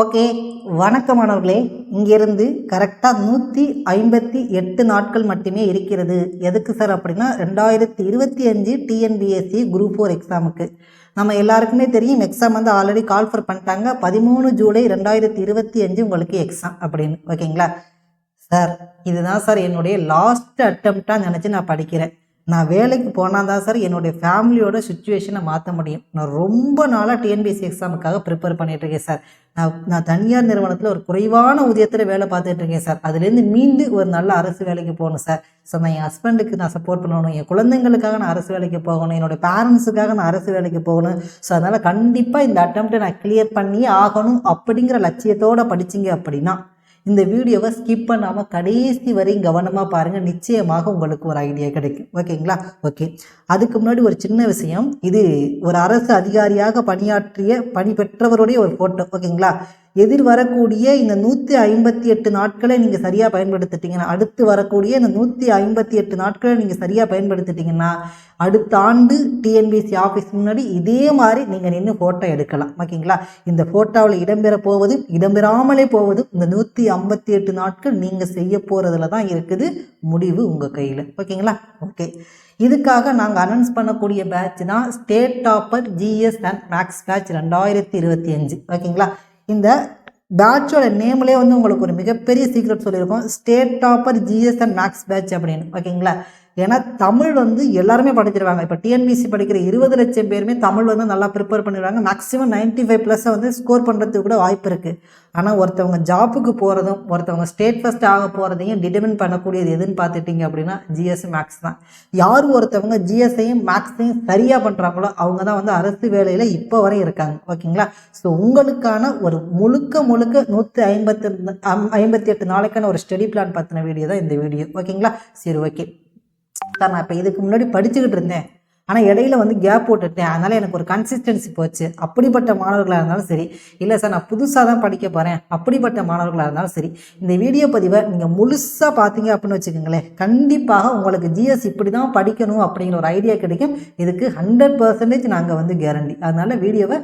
Okay வணக்கம் மாணவர்களே இங்கேருந்து கரெக்டாக நூற்றி ஐம்பத்தி எட்டு நாட்கள் மட்டுமே இருக்கிறது. எதுக்கு சார் அப்படின்னா ரெண்டாயிரத்தி இருபத்தி அஞ்சு டிஎன்பிஎஸ்சி குரூப் ஃபோர் எக்ஸாமுக்கு நம்ம எல்லாருக்குமே தெரியும் எக்ஸாம் வந்து ஆல்ரெடி கால்ஃபர் பண்ணிட்டாங்க. பதிமூணு ஜூலை ரெண்டாயிரத்தி இருபத்தி அஞ்சு உங்களுக்கு எக்ஸாம் அப்படின்னு. ஓகேங்களா? சார் இதுதான் சார் என்னுடைய லாஸ்ட் அட்டம்ப்டாக நினச்சி நான் படிக்கிறேன். நான் வேலைக்கு போனால் தான் சார் என்னுடைய ஃபேமிலியோட சுச்சுவேஷனை மாற்ற முடியும். நான் ரொம்ப நாளாக டிஎன்பிஎஸ்சி எக்ஸாமுக்காக ப்ரிப்பேர் பண்ணிகிட்ருக்கேன் சார். நான் நான் தனியார் நிறுவனத்தில் ஒரு குறைவான ஊதியத்தில் வேலை பார்த்துட்ருக்கேன் சார். அதுலேருந்து மீண்டு ஒரு நல்ல அரசு வேலைக்கு போகணும் சார். ஸோ நான் என் ஹஸ்பண்டுக்கு நான் சப்போர்ட் பண்ணணும். என் குழந்தைங்களுக்காக நான் அரசு வேலைக்கு போகணும். என்னோடய பேரண்ட்ஸுக்காக நான் அரசு வேலைக்கு போகணும். ஸோ அதனால் கண்டிப்பாக இந்த அட்டம்ப்ட்டை நான் கிளியர் பண்ணி ஆகணும் அப்படிங்கிற லட்சியத்தோடு படிச்சிங்க அப்படின்னா இந்த வீடியோவை ஸ்கிப் பண்ணாமல் கடைசி வரையும் கவனமாக பாருங்கள் நிச்சயமாக உங்களுக்கு ஒரு ஐடியா கிடைக்கும். ஓகேங்களா? ஓகே. அதுக்கு முன்னாடி ஒரு சின்ன விஷயம். இது ஒரு அரசு அதிகாரியாக பணியாற்றிய பணி பெற்றவருடைய ஒரு ஃபோட்டோ ஓகேங்களா? எதிர் வரக்கூடிய இந்த நூற்றி ஐம்பத்தி எட்டு நாட்களை நீங்கள் சரியாக பயன்படுத்திட்டீங்கன்னா அடுத்து வரக்கூடிய இந்த நூற்றி ஐம்பத்தி எட்டு நாட்களை நீங்கள் சரியாக பயன்படுத்திட்டீங்கன்னா அடுத்த ஆண்டு டிஎன்பிஎஸ்சி ஆஃபீஸ் முன்னாடி இதே மாதிரி நீங்கள் நின்று ஃபோட்டோ எடுக்கலாம். ஓகேங்களா? இந்த ஃபோட்டோவில் இடம்பெற போவதும் இடம்பெறாமலே போவதும் இந்த நூற்றி ஐம்பத்தி எட்டு நாட்கள் நீங்கள் செய்ய போகிறதுல தான் இருக்குது முடிவு உங்கள் கையில். ஓகேங்களா? ஓகே. இதுக்காக நாங்கள் அனௌன்ஸ் பண்ணக்கூடிய பேட்ச்னா state topper GS and maths batch ரெண்டாயிரத்தி இருபத்தி அஞ்சு. ஓகேங்களா? இந்த பேட்சோட நேம்லேயே வந்து உங்களுக்கு ஒரு மிகப்பெரிய சீக்ரெட் சொல்லியிருக்கோம். State topper GS and maths batch அப்படின்னு. ஓகேங்களா ஏன்னா தமிழ் வந்து எல்லாருமே படிச்சிருவாங்க இப்போ டிஎன்பிசி படிக்கிற இருபது லட்சம் பேருமே தமிழ் வந்து நல்லா ப்ரிப்பேர் பண்ணிடுவாங்க மேக்ஸிமம் நைன்ட்டி ஃபைவ் ப்ளஸ்ஸை வந்து ஸ்கோர் பண்ணுறதுக்கு கூட வாய்ப்பு இருக்குது ஆனால் ஒருத்தவங்க ஜாப்புக்கு போகிறதும் ஒருத்தவங்க ஸ்டேட் ஃபஸ்ட் ஆக போகிறதையும் டிட்டர்மின் பண்ணக்கூடியது எதுன்னு பார்த்துட்டிங்க அப்படின்னா ஜிஎஸ் மேக்ஸ் தான். யார் ஒருத்தவங்க ஜிஎஸ்ஐயும் மேக்ஸையும் சரியாக பண்ணுறாங்களோ அவங்க தான் வந்து அரசு வேலையில் இப்போ வரை இருக்காங்க. ஓகேங்களா? ஸோ உங்களுக்கான ஒரு முழுக்க முழுக்க நூற்றி ஐம்பத்தி ஐம்பத்தி எட்டு நாளைக்கான ஒரு ஸ்டடி பிளான் பற்றின வீடியோ தான் இந்த வீடியோ ஓகேங்களா? சரி ஓகே. சார் நான் இப்போ இதுக்கு முன்னாடி படிச்சுக்கிட்டு இருந்தேன். ஆனால் இடையில வந்து கேப் போட்டுட்டேன். அதனால் எனக்கு ஒரு கன்சிஸ்டன்சி போச்சு. அப்படிப்பட்ட மாணவர்களாக இருந்தாலும் சரி. இல்லை சார் நான் புதுசாக தான் படிக்க போகிறேன் அப்படிப்பட்ட மாணவர்களாக இருந்தாலும் சரி. இந்த வீடியோ பதிவை நீங்கள் முழுசாக பார்த்தீங்க அப்படின்னு வச்சுக்கோங்களேன். கண்டிப்பாக உங்களுக்கு ஜிஎஸ் இப்படி தான் படிக்கணும் அப்படிங்கிற ஒரு ஐடியா கிடைக்கும். இதுக்கு ஹண்ட்ரட் பர்சன்டேஜ் நாங்கள் வந்து கேரண்டி அதனால் வீடியோவை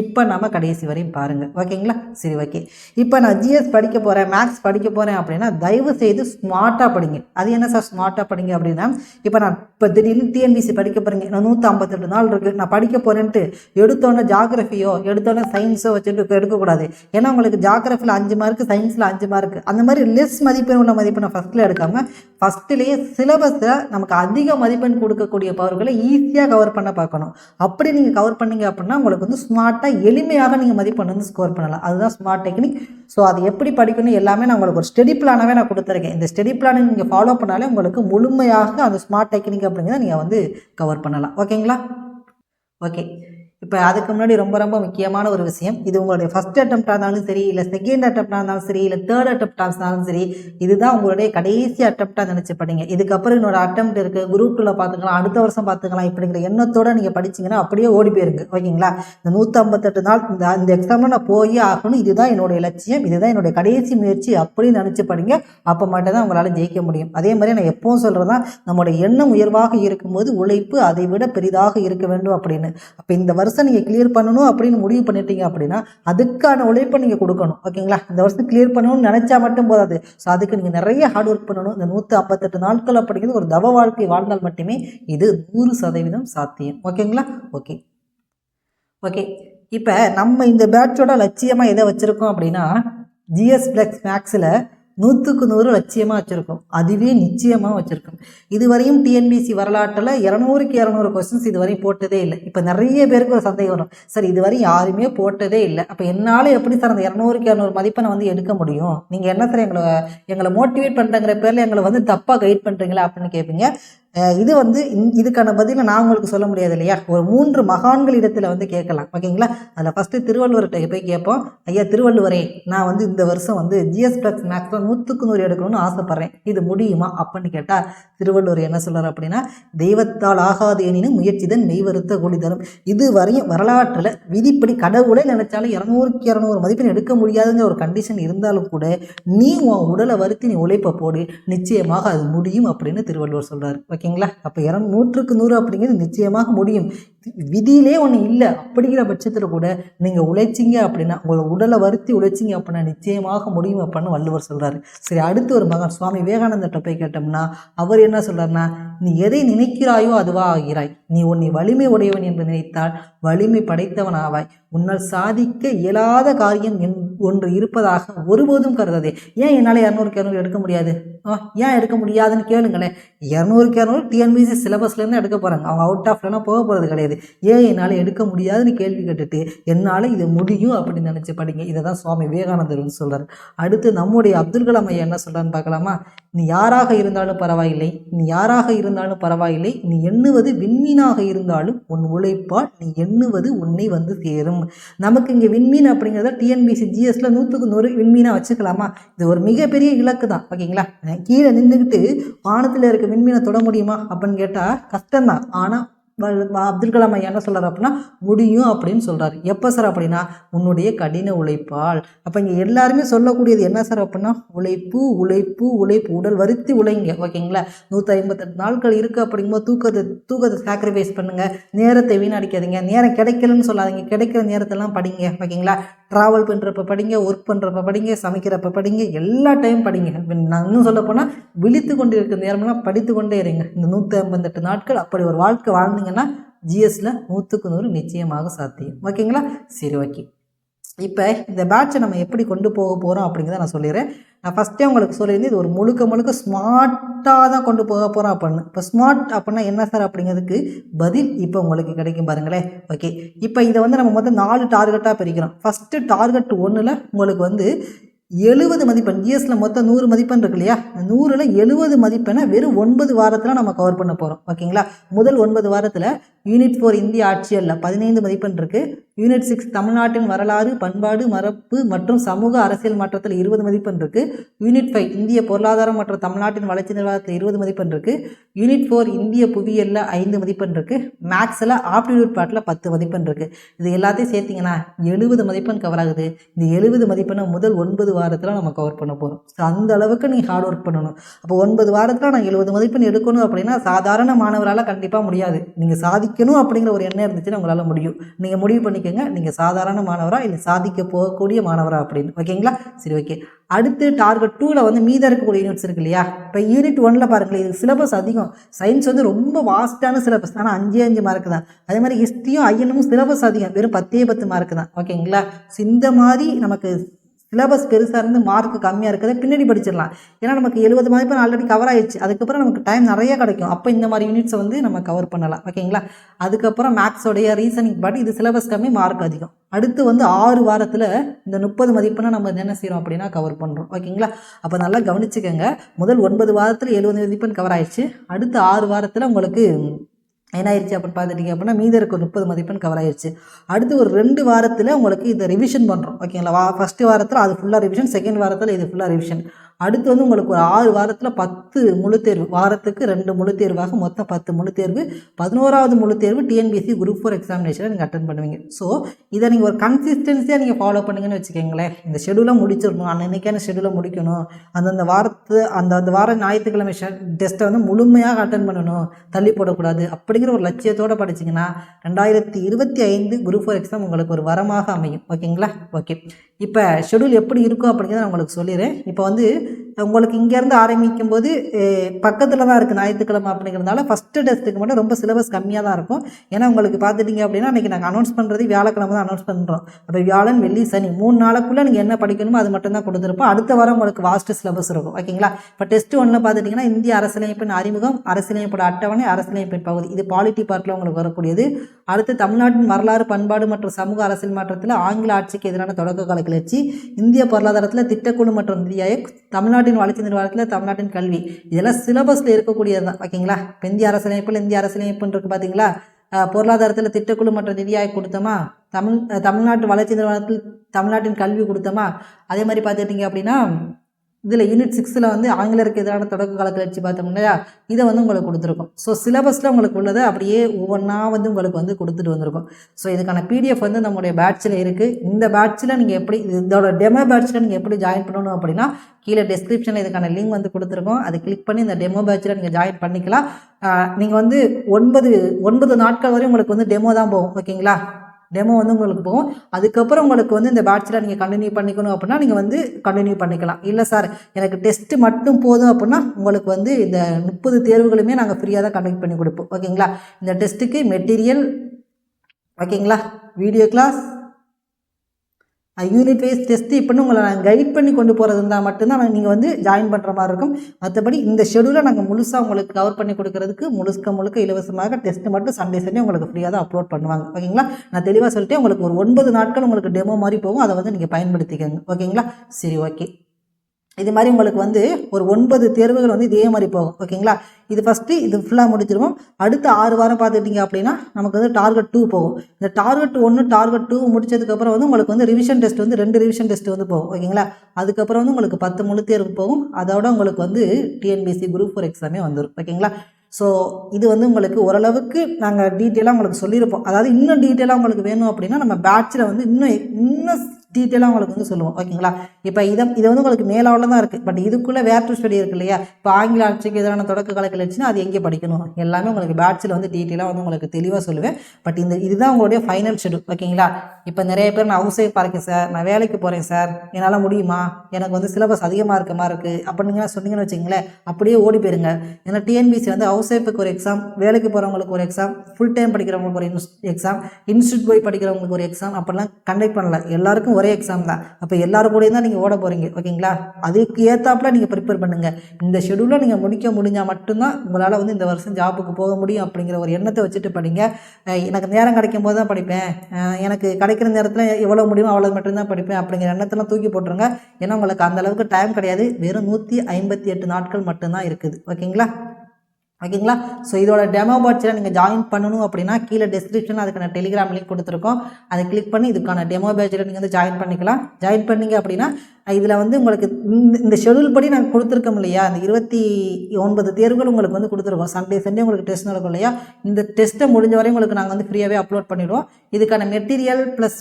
இப்போ நம்ம கடைசி வரையும் பாருங்கள் ஓகேங்களா? சரி ஓகே. இப்போ நான் ஜிஎஸ் படிக்க போகிறேன் மேக்ஸ் படிக்க போகிறேன் அப்படின்னா தயவு செய்து ஸ்மார்ட்டாக படிங்க. அது என்ன சார் ஸ்மார்ட்டாக படிங்க அப்படின்னா இப்போ நான் இப்போ திடீர்னு டிஎன்பிசி படிக்க போகிறீங்க நான் நூற்றி ஐம்பத்தெட்டு நாள் இருக்குது நான் படிக்க போகிறேன்ட்டு எடுத்தோன்னே ஜாகிரஃபியோ எடுத்தோன்னே சயின்ஸோ வச்சுட்டு எடுக்கக்கூடாது. ஏன்னா உங்களுக்கு ஜாகிரஃபியில் அஞ்சு மார்க்கு சயின்ஸில் அஞ்சு மார்க்கு அந்த மாதிரி லெஸ் மதிப்பெண் உள்ள மதிப்பெண்ணை ஃபஸ்ட்டில் எடுக்காமல் ஃபஸ்ட்டிலேயே சிலபஸில் நமக்கு அதிக மதிப்பெண் கொடுக்கக்கூடிய பவர்களை ஈஸியாக கவர் பண்ண பார்க்கணும். அப்படி நீங்கள் கவர் பண்ணீங்க அப்படின்னா உங்களுக்கு வந்து ஸ்மார்ட் ஸ்மார்ட்டாக எளிமையாக நீங்கள் மதிப்பெண் வந்து ஸ்கோர் பண்ணலாம். அதுதான் ஸ்மார்ட் டெக்னிக் ஸோ அது எப்படி படிக்கணும் எல்லாமே நான் உங்களுக்கு ஒரு ஸ்டெடி பிளானாகவே நான் கொடுத்துருக்கேன். இந்த ஸ்டெடி பிளானை நீங்கள் ஃபாலோ பண்ணாலே உங்களுக்கு முழுமையாக அந்த ஸ்மார்ட் டெக்னிக் அப்படிங்கிறத நீங்கள் வந்து கவர் பண்ணலாம். ஓகேங்களா ஓகே இப்போ அதுக்கு முன்னாடி ரொம்ப ரொம்ப முக்கியமான ஒரு விஷயம் இது உங்களுடைய ஃபஸ்ட் அட்டம்ப்டாக இருந்தாலும் சரி இல்லை செகண்ட் அட்டம்ப்டாக இருந்தாலும் சரி இல்லை தேர்ட் அட்டம்ப்டாக இருந்தாலும் சரி இதுதான் உங்களுடைய கடைசி அட்டம்ப்டாக நினச்சி படிங்க. இதுக்கப்புறம் என்னோட அட்டம்ப்ட் இருக்குது குரூப் டூவில் பார்த்துக்கலாம் அடுத்த வருஷம் பார்த்துக்கலாம் இப்படிங்கிற எண்ணத்தோடு நீங்கள் படிச்சிங்கன்னா அப்படியே ஓடி போயிருங்க ஓகேங்களா? இந்த நூற்றம்பத்தெட்டு நாள் இந்த இந்த எக்ஸாமில் நான் போயே ஆகணும் இதுதான் என்னுடைய லட்சியம் இதுதான் என்னுடைய கடைசி முயற்சி அப்படின்னு நினச்சி படிங்க அப்போ மட்டும் தான் உங்களால் ஜெயிக்க முடியும். அதே மாதிரி நான் எப்பவும் சொல்கிறது தான் நம்மளுடைய எண்ணம் உயர்வாக இருக்கும்போது உழைப்பு அதை விட பெரிதாக இருக்க வேண்டும் அப்படின்னு. அப்போ இந்த வருஷம் நீங்கள் கிளியர் பண்ணணும் அப்படின்னு முடிவு பண்ணிட்டீங்க அப்படின்னா அதுக்கான உழைப்பை நீங்கள் கொடுக்கணும். ஓகேங்களா? இந்த வருஷம் கிளியர் பண்ணணும்னு நினச்சா மட்டும் போதாது. ஸோ அதுக்கு நீங்கள் நிறைய ஹார்ட் ஒர்க் பண்ணணும். இந்த நூற்றி ஐம்பத்தெட்டு நாட்கள் அப்படிங்கிறது ஒரு தவ வாழ்க்கை வாழ்ந்தால் மட்டுமே இது நூறு சதவீதம் சாத்தியம். ஓகேங்களா? ஓகே. ஓகே. இப்போ நம்ம இந்த பேட்சோட லட்சியமாக எதை வச்சுருக்கோம் அப்படின்னா ஜிஎஸ் பிளக்ஸ் மேக்ஸில் நூற்றுக்கு நூறு லட்சியமாக வச்சுருக்கோம். அதுவே நிச்சயமாக வச்சுருக்கோம். இதுவரையும் டிஎன்பிசி வரலாற்றில் இரநூறுக்கு இரநூறு கொஸ்டின்ஸ் இதுவரையும் போட்டதே இல்லை. இப்போ நிறைய பேருக்கு ஒரு சந்தேகம் வரும். சார் இதுவரையும் யாருமே போட்டதே இல்லை. அப்போ என்னால் எப்படி சார் அந்த இரநூறுக்கு இரநூறு மதிப்பெண்ணை வந்து எடுக்க முடியும்? நீங்கள் என்ன சார் எங்களை எங்களை மோட்டிவேட் பண்ணுறங்கிற பேரில் எங்களை வந்து தப்பாக கைட் பண்ணுறீங்களா அப்படின்னு கேட்பீங்க இது வந்து இதுக்கான பதிலை நான் உங்களுக்கு சொல்ல முடியாது இல்லையா? ஒரு மூன்று மகான்கள் இடத்துல வந்து கேட்கலாம். ஓகேங்களா? அதில் ஃபஸ்ட்டு திருவள்ளுவர்கிட்ட போய் கேட்போம். ஐயா திருவள்ளுவரே நான் வந்து இந்த வருஷம் வந்து ஜிஎஸ் பிளஸ் மேக்ஸிமம் நூற்றுக்கு நூறு எடுக்கணும்னு ஆசைப்பட்றேன். இது முடியுமா? அப்படின்னு கேட்டால் திருவள்ளுவர் என்ன சொல்கிறார் அப்படின்னா தெய்வத்தால் ஆகாது எனினும் முயற்சிதன் மெய்வருத்த கூலி தரும். இது வரையும் வரலாற்றில் விதிப்படி கடவுளே நினைச்சாலும் இரநூறுக்கு இரநூறு மதிப்பெண் எடுக்க முடியாதுங்கிற ஒரு கண்டிஷன் இருந்தாலும் கூட நீ உன் உடலை வருத்தி நீ உழைப்பை போடு. நிச்சயமாக அது முடியும் அப்படின்னு திருவள்ளுவர் சொல்கிறார் ஓகே ஓகேங்களா அப்போ இரம் நூற்றுக்கு நூறு அப்படிங்கிறது நிச்சயமாக முடியும். விதியிலே ஒன்று இல்லை. அப்படிங்கிற பட்சத்தில் கூட நீங்கள் உழைச்சிங்க அப்படின்னா உங்களை உடலை வருத்தி உழைச்சிங்க அப்படின்னா நிச்சயமாக முடியும் அப்படின்னு வள்ளுவர் சொல்கிறாரு சரி அடுத்து ஒரு மகன் சுவாமி விவேகானந்தர்கிட்ட போய் கேட்டோம்னா அவர் என்ன சொல்கிறாருன்னா நீ எதை நினைக்கிறாயோ அதுவா ஆகிறாய். நீ உன்னை வலிமை உடையவன் என்று நினைத்தால் வலிமை படைத்தவன் ஆவாய் உன்னால் சாதிக்க இயலாத காரியம் என் ஒன்று இருப்பதாக ஒருபோதும் கருதாதே. ஏன் என்னால் இரநூறுக்கு இரநூறு எடுக்க முடியாது? ஆ, ஏன் எடுக்க முடியாதுன்னு கேளுங்களேன். இரநூறுக்கு இரநூறு டிஎன்பிசி சிலபஸ்லேருந்து எடுக்க போகிறாங்க அவங்க அவுட் ஆஃப்லாம் போக போகிறது கிடையாது. ஏன் என்னால் எடுக்க முடியாதுன்னு கேள்வி கேட்டுட்டு என்னால் இது முடியும் அப்படின்னு நினச்சி படிங்க. இதை தான் சுவாமி விவேகானந்தர் வந்து சொல்கிறார் அடுத்து நம்முடைய அப்துல் கலாம் ஐயா என்ன சொல்கிறான்னு பார்க்கலாமா? நீ யாராக இருந்தாலும் பரவாயில்லை. நீ யாராக இருந்தாலும் பரவாயில்லை. நீ எண்ணுவது விண்மீனாக இருந்தாலும் உன் உழைப்பால் நீ எண்ணுவது உன்னை வந்து சேரும். நமக்கு இங்கே விண்மீன் அப்படிங்கிறத டிஎன்பிசி ஜிஎஸ்ல நூற்றுக்கு நூறு விண்மீனாக வச்சுக்கலாமா? இது ஒரு மிகப்பெரிய இலக்கு தான். ஓகேங்களா? கீழே நின்றுக்கிட்டு வானத்தில் இருக்க விண்மீனை தொட முடியுமா? அப்படின்னு கேட்டால் கஷ்டம்தான். ஆனால் அப்துல் கலாம் ஐயா என்ன சொல்கிறார் அப்படின்னா முடியும் அப்படின்னு சொல்கிறார் எப்போ சார் அப்படின்னா உன்னுடைய கடின உழைப்பால். அப்போ இங்கே எல்லாருமே சொல்லக்கூடியது என்ன சார் அப்படின்னா உழைப்பு உழைப்பு உழைப்பு உடல் வருத்தி உழைங்க ஓகேங்களா? நூற்றி ஐம்பத்தெட்டு நாட்கள் இருக்குது அப்படிங்கும்போது தூக்கத்தை தூக்கத்தை சாக்ரிஃபைஸ் பண்ணுங்கள் நேரத்தை வீணடிக்காதீங்க. நேரம் கிடைக்கலன்னு சொல்லாதீங்க. கிடைக்கிற நேரத்தெல்லாம் படிங்க ஓகேங்களா? ட்ராவல் பண்ணுறப்ப படிங்க ஒர்க் பண்ணுறப்ப படிங்க சமைக்கிறப்ப படிங்க எல்லா டைம் படிங்க. நான் இன்னும் சொல்ல போனால் விழித்து கொண்டு இருக்கிற நேரமெல்லாம் படித்து கொண்டே இருங்க. இந்த நூற்றி ஐம்பத்தெட்டு நாட்கள் அப்படி ஒரு வாழ்க்கை வாழ்ந்தீங்கன்னா ஜிஎஸ்சில் நூற்றுக்கு நூறு நிச்சயமாக சாத்தியம். ஓகேங்களா சரி ஓகே இப்போ இந்த பேட்சை நம்ம எப்படி கொண்டு போக போகிறோம் அப்படிங்கிறத நான் சொல்லிடுறேன். நான் ஃபஸ்ட்டே உங்களுக்கு சொல்லியிருந்தேன் இது ஒரு முழுக்க முழுக்க ஸ்மார்ட்டாக தான் கொண்டு போக போகிறோம் அப்படின்னு. இப்போ ஸ்மார்ட் அப்படின்னா என்ன சார் அப்படிங்கிறதுக்கு பதில் இப்போ உங்களுக்கு கிடைக்கும் பாருங்களேன். ஓகே இப்போ இதை வந்து நம்ம மொத்தம் நாலு டார்கெட்டாக பிரிக்கிறோம். ஃபஸ்ட்டு டார்கெட் ஒன்றில் உங்களுக்கு வந்து எழுபது மதிப்பெண் ஜிஎஸ்சில் மொத்தம் நூறு மதிப்பெண் இருக்கு இல்லையா? நூறில் எழுபது மதிப்பெண்ணை வெறும் ஒன்பது வாரத்தில் நம்ம கவர் பண்ண போகிறோம் ஓகேங்களா முதல் ஒன்பது வாரத்தில் யூனிட் ஃபோர் இந்திய ஆட்சியல்ல பதினைந்து மதிப்பெண் இருக்குது யூனிட் சிக்ஸ் தமிழ்நாட்டின் வரலாறு பண்பாடு மரபு மற்றும் சமூக அரசியல் மாற்றத்தில் இருபது மதிப்பெண் இருக்குது யூனிட் ஃபைவ் இந்திய பொருளாதாரம் மற்றும் தமிழ்நாட்டின் வளர்ச்சி நிர்வாகத்தில் இருபது மதிப்பெண் இருக்குது யூனிட் ஃபோர் இந்திய புவியியலில் ஐந்து மதிப்பெண் இருக்குது மேக்ஸில் ஆப்டிடியூட் பாட்டில் பத்து மதிப்பெண் இருக்குது இது எல்லாத்தையும் சேர்த்திங்கன்னா எழுபது மதிப்பெண் கவர் ஆகுது. இந்த எழுபது மதிப்பெண்ணை முதல் ஒன்பது வாரத்தில் நம்ம கவர் பண்ண போகிறோம் ஸோ அந்த அளவுக்கு நீங்கள் ஹார்ட் ஒர்க் பண்ணணும். அப்போ ஒன்பது வாரத்தில் நான் எழுபது மதிப்பெண் எடுக்கணும் அப்படின்னா சாதாரண மாணவரால் கண்டிப்பாக முடியாது. நீங்கள் சாதிக்கணும் அப்படிங்கிற ஒரு எண்ணம் இருந்துச்சுன்னா உங்களால் முடியும். நீங்கள் முடிவு பண்ணிக்கோங்க. நீங்கள் சாதாரண மாணவரா இல்லை சாதிக்க போகக்கூடிய மாணவரா அப்படின்னு. ஓகேங்களா? சரி ஓகே. அடுத்து டார்கெட் டூவில் வந்து மீதம் இருக்கக்கூடிய யூனிட்ஸ் இருக்கு இல்லையா? இப்போ யூனிட் ஒன்ல பாருங்களேன் இது சிலபஸ் அதிகம். சயின்ஸ் வந்து ரொம்ப வாஸ்ட்டான சிலபஸ் ஆனால் அஞ்சே அஞ்சு மார்க் தான். அதே மாதிரி ஹிஸ்ட்ரியும் ஐயனும் சிலபஸ் அதிகம். வெறும் பத்தே பத்து மார்க் தான். ஓகேங்களா? ஸோ இந்த மாதிரி நமக்கு சிலபஸ் பெருசாக இருந்து மார்க் கம்மியாக இருக்கிறத பின்னாடி படிச்சிடலாம். ஏன்னா நமக்கு எழுபது மதிப்பெண் ஆல்ரெடி கவர் ஆயிடுச்சு. அதுக்கப்புறம் நமக்கு டைம் நிறைய கிடைக்கும். அப்போ இந்த மாதிரி யூனிட்ஸை வந்து நம்ம கவர் பண்ணலாம். ஓகேங்களா அதுக்கப்புறம் மேக்ஸோடைய ரீசனிங் பாட்டு இது சிலபஸ் கம்மி மார்க் அதிகம். அடுத்து வந்து ஆறு வாரத்தில் இந்த முப்பது மதிப்பெண்ணை நம்ம என்ன செய்கிறோம் அப்படின்னா கவர் பண்ணுறோம் ஓகேங்களா அப்போ நல்லா கவனிச்சுக்கோங்க. முதல் ஒன்பது வாரத்தில் எழுபது மதிப்பெண் கவர் ஆயிடுச்சு. அடுத்த ஆறு வாரத்தில் உங்களுக்கு என்ன ஆயிடுச்சு அப்படின்னு பார்த்துட்டிங்க அப்படின்னா மீதி இருக்க முப்பது மதிப்பெண் கவர் ஆயிடுச்சு அடுத்து ஒரு ரெண்டு வாரத்தில் உங்களுக்கு இதை ரிவிஷன் பண்ணுறோம் ஓகேங்களா? வா ஃபஸ்ட்டு வாரத்தில் அது ஃபுல்லாக ரிவிஷன் செகண்ட் வாரத்தில் இது ஃபுல்லாக ரிவிஷன் அடுத்து வந்து உங்களுக்கு ஒரு ஆறு வாரத்தில் பத்து முழு தேர்வு வாரத்துக்கு ரெண்டு முழு தேர்வாக மொத்தம் பத்து முழு தேர்வு பதினோராவது முழு தேர்வு டிஎன்பிஎஸ்சி குரூப் ஃபோர் எக்ஸாமினேஷனை நீங்கள் அட்டன் பண்ணுவீங்க. ஸோ இதை நீங்கள் ஒரு கன்சிஸ்டன்சியாக நீங்கள் ஃபாலோ பண்ணுங்கன்னு வச்சுக்கோங்களேன். இந்த ஷெடியூலை முடிச்சிடணும். அன்னைக்கான ஷெடியூலை முடிக்கணும். அந்தந்த வாரத்து அந்த அந்த வார ஞாயிற்றுக்கிழமை டெஸ்ட்டை வந்து முழுமையாக அட்டன் பண்ணணும். தள்ளி போடக்கூடாது. அப்படிங்கிற ஒரு லட்சியத்தோடு படிச்சிங்கன்னா ரெண்டாயிரத்தி இருபத்தி ஐந்து குரூப் ஃபோர் எக்ஸாம் உங்களுக்கு ஒரு வரமாக அமையும். ஓகேங்களா ஓகே இப்போ ஷெடியூல் எப்படி இருக்கும் அப்படிங்கிறத நான் உங்களுக்கு சொல்லிடுறேன். இப்போ வந்து உங்களுக்கு இங்கேருந்து ஆரம்பிக்கும் போது பக்கத்தில் தான் இருக்குது ஞாயிற்றுக்கிழமை அப்படிங்கிறதுனால ஃபஸ்ட்டு டெஸ்ட்டுக்கு மட்டும் ரொம்ப சிலபஸ் கம்மியாக தான் இருக்கும். ஏன்னா உங்களுக்கு பார்த்துட்டிங்க அப்படின்னா அன்றைக்கி நாங்கள் அனௌன்ஸ் பண்ணுறது வியாழக்கிழமை தான் அனௌன்ஸ் பண்ணுறோம் அப்போ வியாழன் வெள்ளி சனி மூணு நாளுக்குள்ளே நீங்கள் என்ன படிக்கணுமோ அது மட்டும் தான் கொடுத்துருப்போம். அடுத்த வாரம் உங்களுக்கு வாஸ்ட்டு சிலபஸ் இருக்கும். ஓகேங்களா? இப்போ டெஸ்ட் ஒன்றில் பார்த்துட்டிங்கன்னா இந்திய அரசியலமைப்பின் அறிமுகம் அரசியலமைப்போட அட்டவணை அரசியலமைப்பின் பகுதி. இது பாலிட்டி பார்ட்டில் உங்களுக்கு வரக்கூடியது. அடுத்து தமிழ்நாட்டின் வரலாறு பண்பாடு மற்றும் சமூக அரசியல் மாற்றத்தில் ஆங்கில ஆட்சிக்கு எதிரான தொடக்க கால கிளர்ச்சி இந்திய பொருளாதாரத்தில் திட்டக்குழு மற்றும் நிதி ஆயோக் தமிழ்நாட்டின் வளர்ச்சி நிர்வாகத்தில் தமிழ்நாட்டின் கல்வி. இதெல்லாம் சிலபஸில் இருக்கக்கூடியது தான் ஓகேங்களா? இப்போ இந்திய அரசியலமைப்பில் இந்திய அரசியலமைப்புன்னு இருக்கு பார்த்தீங்களா பொருளாதாரத்தில் திட்டக்குழு மற்றும் நிதி கொடுத்தோமா? தமிழ் தமிழ்நாட்டு வளர்ச்சி நிறுவனத்தில் தமிழ்நாட்டின் கல்வி கொடுத்தோமா? அதே மாதிரி பார்த்துட்டிங்க அப்படின்னா இதில் யூனிட் சிக்ஸில் வந்து ஆங்கிலருக்கு எதிரான தொடக்க கால கிளர்ச்சி பார்த்தோம் இல்லையா? இதை வந்து உங்களுக்கு கொடுத்துருக்கோம். ஸோ சிலபஸில் உங்களுக்கு உள்ளதை அப்படியே ஒவ்வொன்றா வந்து உங்களுக்கு வந்து கொடுத்துட்டு வந்திருக்கோம். ஸோ இதுக்கான பிடிஎஃப் வந்து நம்மளுடைய பேட்சில் இருக்குது இந்த பேட்சில் நீங்கள் எப்படி இதோட டெமோ பேட்சில் நீங்கள் எப்படி ஜாயின் பண்ணணும் அப்படின்னா கீழே டெஸ்கிரிப்ஷனில் இதுக்கான லிங்க் வந்து கொடுத்துருக்கோம். அதை கிளிக் பண்ணி இந்த டெமோ பேட்சில் நீங்கள் ஜாயின் பண்ணிக்கலாம். நீங்கள் வந்து ஒன்பது ஒன்பது நாட்கள் வரையும் உங்களுக்கு வந்து டெமோ தான் போகும். ஓகேங்களா டெமோ வந்து உங்களுக்கு போகும். அதுக்கப்புறம் உங்களுக்கு வந்து இந்த பேட்சில் நீங்கள் கண்டினியூ பண்ணிக்கணும் அப்படின்னா நீங்கள் வந்து கண்டினியூ பண்ணிக்கலாம். இல்லை சார் எனக்கு டெஸ்ட்டு மட்டும் போதும் அப்படின்னா உங்களுக்கு வந்து இந்த முப்பது தேர்வுகளுமே நாங்கள் ஃப்ரீயாக தான் கண்டக்ட் பண்ணி கொடுப்போம். ஓகேங்களா இந்த டெஸ்ட்டுக்கு மெட்டீரியல் ஓகேங்களா video class unit wise test இப்போன்னு உங்களை நாங்கள் கைட் பண்ணி கொண்டு போகிறது இருந்தால் மட்டும்தான் நீங்கள் வந்து ஜாயின் பண்ணுற மாதிரி இருக்கும். மற்றபடி இந்த ஷெடியூலை நாங்கள் முழுசாக உங்களுக்கு கவர் பண்ணி கொடுக்கறதுக்கு முழுக்க முழுக்க இலவசமாக டெஸ்ட் மட்டும் சண்டே சண்டே உங்களுக்கு ஃப்ரீயாக தான் அப்லோட் பண்ணுவாங்க. ஓகேங்களா நான் தெளிவாக சொல்லிட்டு உங்களுக்கு ஒரு ஒன்பது நாட்கள் உங்களுக்கு டெமோ மாதிரி போகும். அதை வந்து நீங்கள் பயன்படுத்திக்கோங்க. ஓகேங்களா சரி ஓகே இது மாதிரி உங்களுக்கு வந்து ஒரு ஒன்பது தேர்வுகள் வந்து இதே மாதிரி போகும். ஓகேங்களா? இது ஃபஸ்ட்டு இது ஃபுல்லாக முடிச்சிருவோம். அடுத்த ஆறு வாரம் பார்த்துக்கிட்டிங்க அப்படின்னா நமக்கு வந்து டார்கெட் டூ போகும். இந்த டார்கெட் ஒன்று டார்கெட் டூ முடிச்சதுக்கப்புறம் வந்து உங்களுக்கு வந்து ரிவிஷன் டெஸ்ட் வந்து ரெண்டு ரிவிஷன் டெஸ்ட் வந்து போகும். ஓகேங்களா? அதுக்கப்புறம் வந்து உங்களுக்கு பத்து முழு தேர்வு போகும். அதோட உங்களுக்கு வந்து டிஎன்பிஎஸ்சி குரூப் ஃபோர் எக்ஸாமே வந்துடும் ஓகேங்களா? ஸோ இது வந்து உங்களுக்கு ஓரளவுக்கு நாங்கள் டீட்டெயிலாக உங்களுக்கு சொல்லியிருப்போம். அதாவது இன்னும் டீட்டெயிலாக உங்களுக்கு வேணும் அப்படின்னா நம்ம பேட்சில் வந்து இன்னும் இன்னும் டீட்டெயிலாக உங்களுக்கு வந்து சொல்லுவோம். ஓகேங்களா? இப்போ இதை இது வந்து உங்களுக்கு மேலாவில் தான் இருக்குது பட் இதுக்குள்ளே வேர் டு ஸ்டடி இருக்கு இல்லையா? இப்போ ஆங்கில ஆட்சிக்கு எதிரான தொடக்க கால கிளர்ச்சினா அது எங்கே படிக்கணும்? எல்லாமே உங்களுக்கு பேட்சில் வந்து டீட்டெயிலாக வந்து உங்களுக்கு தெளிவாக சொல்லுவேன். பட் இந்த இதுதான் உங்களுடைய ஃபைனல் ஷெடியூல் ஓகேங்களா? இப்போ நிறைய பேர் நான் ஹவுஸ் ஒய்ஃபாக இருக்கேன் சார் நான் வேலைக்கு போகிறேன் சார் என்னால் முடியுமா? எனக்கு வந்து சிலபஸ் அதிகமாக இருக்க மாதிரி இருக்குது அப்படின்னா சொன்னீங்கன்னு வச்சிங்களேன் அப்படியே ஓடி போயிருங்க. ஏன்னா டிஎன்பிசி வந்து ஹவுஸ் ஒய்ஃபுக்கு ஒரு எக்ஸாம் வேலைக்கு போகிறவங்களுக்கு ஒரு எக்ஸாம் ஃபுல் டைம் படிக்கிறவங்களுக்கு ஒரு எக்ஸாம் இன்ஸ்டியூட் போய் படிக்கிறவங்களுக்கு ஒரு எக்ஸாம் அப்படிலாம் கண்டக்ட் பண்ணல. எல்லாருக்கும் ஒரே எக்ஸாம் தான். அப்போ எல்லாரும் கூடயும் தான் நீங்கள் ஓட போகிறீங்க ஓகேங்களா? அதுக்கு ஏற்றாப்புல நீங்கள் ப்ரிப்பேர் பண்ணுங்கள் இந்த ஷெடியூலில் நீங்கள் முடிக்க முடிஞ்சால் மட்டும்தான் உங்களால் வந்து இந்த வருஷம் ஜாபுக்கு போக முடியும் அப்படிங்கிற ஒரு எண்ணத்தை வச்சுட்டு படிங்க. எனக்கு நேரம் கிடைக்கும் போது தான் படிப்பேன். எனக்கு கிடைக்கிற நேரத்தில் எவ்வளோ முடியுமோ அவ்வளோ மட்டும்தான் படிப்பேன் அப்படிங்கிற எண்ணத்தெல்லாம் தூக்கி போட்டுருங்க. ஏன்னா உங்களுக்கு அந்தளவுக்கு டைம் கிடையாது. வெறும் நூற்றி ஐம்பத்தி எட்டு நாட்கள் மட்டும்தான் இருக்குது ஓகேங்களா? ஓகேங்களா? ஸோ இதோட டெமோ பாட்சில் நீங்கள் ஜாயின் பண்ணணும் அப்படின்னா கீழே டிஸ்கிரிப்ஷனில் அதுக்கான டெலிகிராம் லிங்க் கொடுத்துருக்கோம். அதை கிளிக் பண்ணி இதுக்கான டெமோ பேட்சில் நீங்கள் வந்து ஜாயின் பண்ணிக்கலாம். ஜாயின் பண்ணீங்க அப்படின்னா இதில் வந்து உங்களுக்கு இந்த இந்த ஷெடியூல் படி நாங்கள் கொடுத்துருக்கோம் இல்லையா? அந்த இருபத்தி ஒன்பது தேர்வுகள் உங்களுக்கு வந்து கொடுத்துருக்கோம். சண்டே சண்டே உங்களுக்கு டெஸ்ட் நடக்கும் இல்லையா? இந்த டெஸ்ட்டை முடிஞ்ச வரை உங்களுக்கு நாங்கள் வந்து ஃப்ரீயாகவே அப்லோட் பண்ணிவிடுவோம் இதுக்கான material plus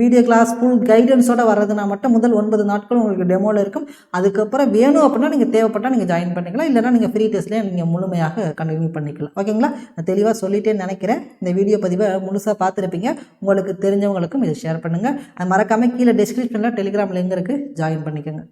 video class full கைடன்ஸோட வர்றதுனா மட்டும் முதல் ஒன்பது நாட்கள் உங்களுக்கு டெமோவில் இருக்கும். அதுக்கப்புறம் வேணும் அப்படின்னா நீங்கள் தேவைப்பட்டால் நீங்கள் ஜாயின் பண்ணிக்கலாம். இல்லைனா நீங்கள் ஃப்ரீ டெஸ்ட்லேயே நீங்கள் முழுமையாக கண்டினியூ பண்ணிக்கலாம். ஓகேங்களா நான் தெளிவாக சொல்லிட்டேன்னு நினைக்கிறேன். இந்த வீடியோ பதிவை முழுசாக பார்த்துருப்பீங்க. உங்களுக்கு தெரிஞ்சவங்களுக்கும் இதை ஷேர் பண்ணுங்கள் அது மறக்காமல் கீழே டிஸ்கிரிப்ஷனில் டெலிகிராம் லிங்க் இருக்குது ஜாயின் பண்ணிக்கோங்க.